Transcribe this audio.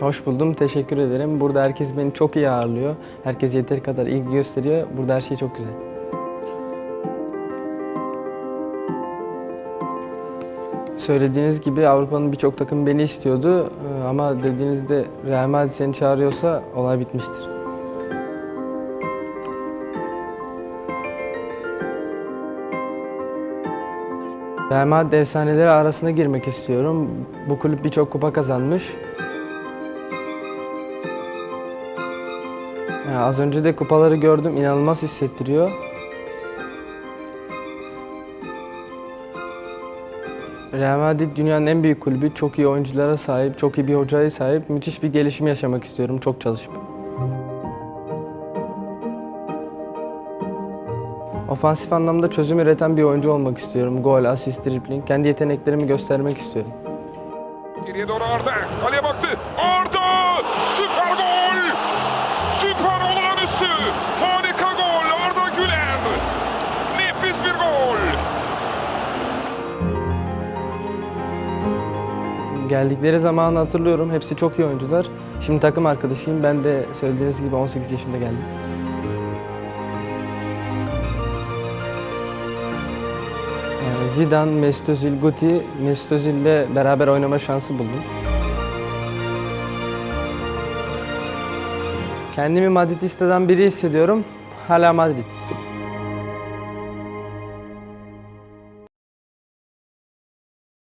Hoş buldum, teşekkür ederim. Burada herkes beni çok iyi ağırlıyor. Herkes yeteri kadar ilgi gösteriyor. Burada her şey çok güzel. Söylediğiniz gibi Avrupa'nın birçok takım beni istiyordu. Ee, Ama dediğinizde Real Madrid seni çağırıyorsa olay bitmiştir. Real Madrid efsaneleri arasına girmek istiyorum. Bu kulüp birçok kupa kazanmış. Ya az önce de kupaları gördüm, inanılmaz hissettiriyor. Real Madrid dünyanın en büyük kulübü, çok iyi oyunculara sahip, çok iyi bir hocaya sahip. Müthiş bir gelişim yaşamak istiyorum, çok çalışıp. Ofansif anlamda çözüm üreten bir oyuncu olmak istiyorum. Gol, asist, dribbling. Kendi yeteneklerimi göstermek istiyorum. Geriye doğru Arda. Kaleye baktı. Arda! Süper gol! Geldikleri zamanı hatırlıyorum. Hepsi çok iyi oyuncular. Şimdi takım arkadaşıyım. Ben de söylediğiniz gibi 18 yaşında geldim. Zidane, Mesut Özil, Guti, Mesut Özil'le beraber oynama şansı buldum. Kendimi Madridista'dan biri hissediyorum. Hala Madrid.